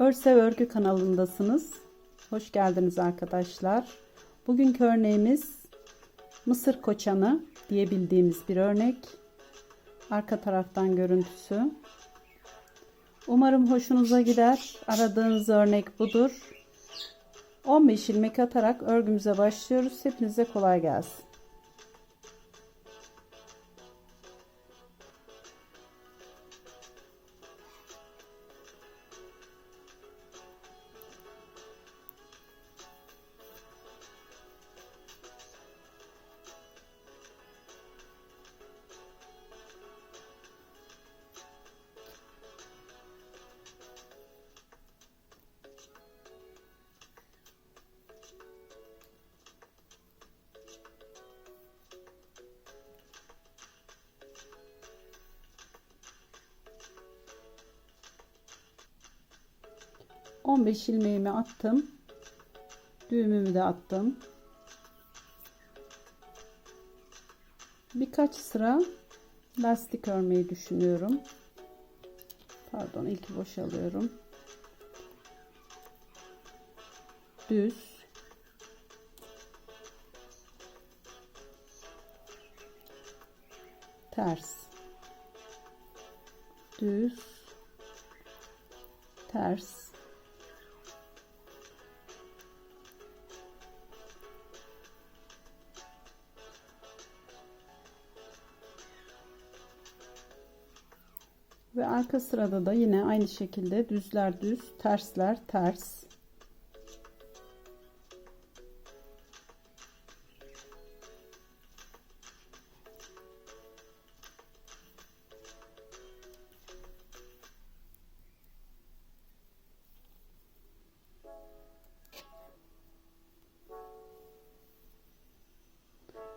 Örsev Örgü kanalındasınız. Hoş geldiniz arkadaşlar. Bugünkü örneğimiz Mısır koçanı diye bildiğimiz bir örnek. Arka taraftan görüntüsü. Umarım hoşunuza gider. Aradığınız örnek budur. 15 ilmek atarak örgümüze başlıyoruz. Hepinize kolay gelsin. On beş ilmeğimi attım. Düğümümü de attım. Birkaç sıra lastik örmeyi düşünüyorum. Pardon ilk boşalıyorum. Düz. Ters. Düz. Ters. Ve arka sırada da yine aynı şekilde düzler düz, tersler ters.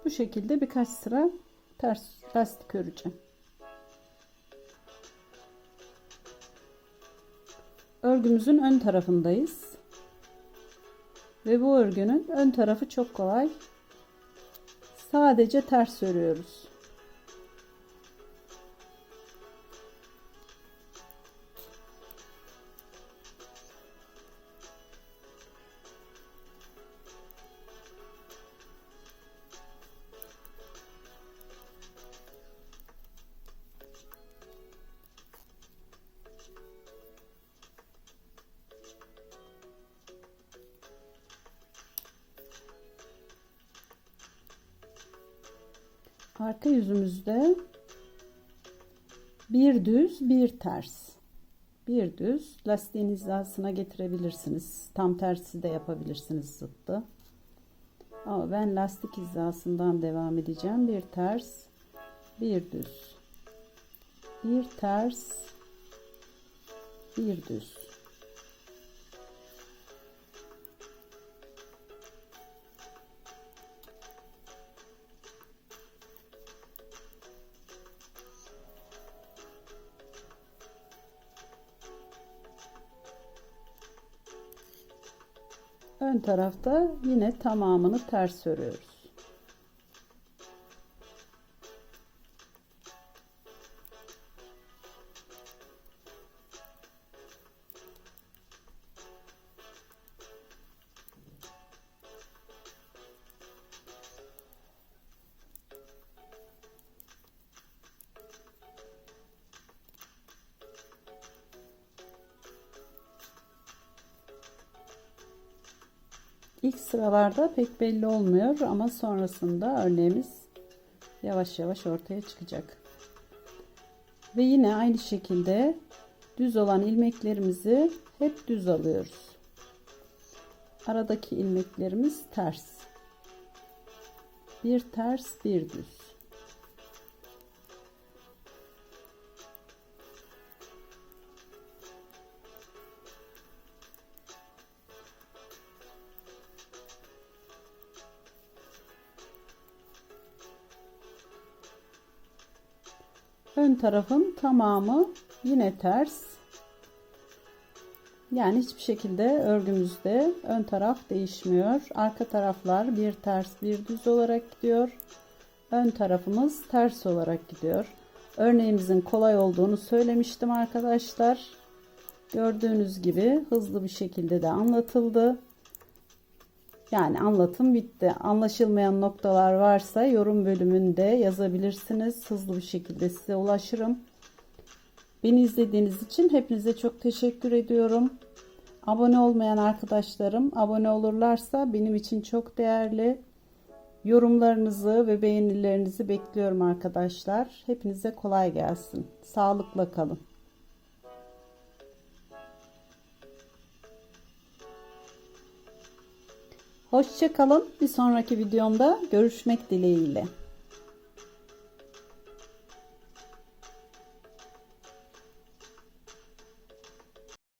Bu şekilde birkaç sıra ters lastik öreceğim. Örgümüzün ön tarafındayız. Ve bu örgünün ön tarafı çok kolay. Sadece ters örüyoruz. Arka yüzümüzde bir düz bir ters. Bir düz lastiğin hizasına getirebilirsiniz. Tam tersi de yapabilirsiniz zıttı. Ama ben lastik hizasından devam edeceğim. Bir ters bir düz. Bir ters bir düz ön tarafta yine tamamını ters örüyoruz. İlk sıralarda pek belli olmuyor ama sonrasında örneğimiz yavaş yavaş ortaya çıkacak. Ve yine aynı şekilde düz olan ilmeklerimizi hep düz alıyoruz. Aradaki ilmeklerimiz ters. Bir ters, bir düz. Ön tarafın tamamı yine ters. Yani hiçbir şekilde örgümüzde ön taraf değişmiyor. Arka taraflar bir ters bir düz olarak gidiyor. Ön tarafımız ters olarak gidiyor. Örneğimizin kolay olduğunu söylemiştim arkadaşlar. Gördüğünüz gibi hızlı bir şekilde de anlatıldı. Yani anlatım bitti. Anlaşılmayan noktalar varsa yorum bölümünde yazabilirsiniz. Hızlı bir şekilde size ulaşırım. Beni izlediğiniz için hepinize çok teşekkür ediyorum. Abone olmayan arkadaşlarım abone olurlarsa benim için çok değerli. Yorumlarınızı ve beğenilerinizi bekliyorum arkadaşlar. Hepinize kolay gelsin. Sağlıkla kalın. Hoşça kalın. Bir sonraki videomda görüşmek dileğiyle.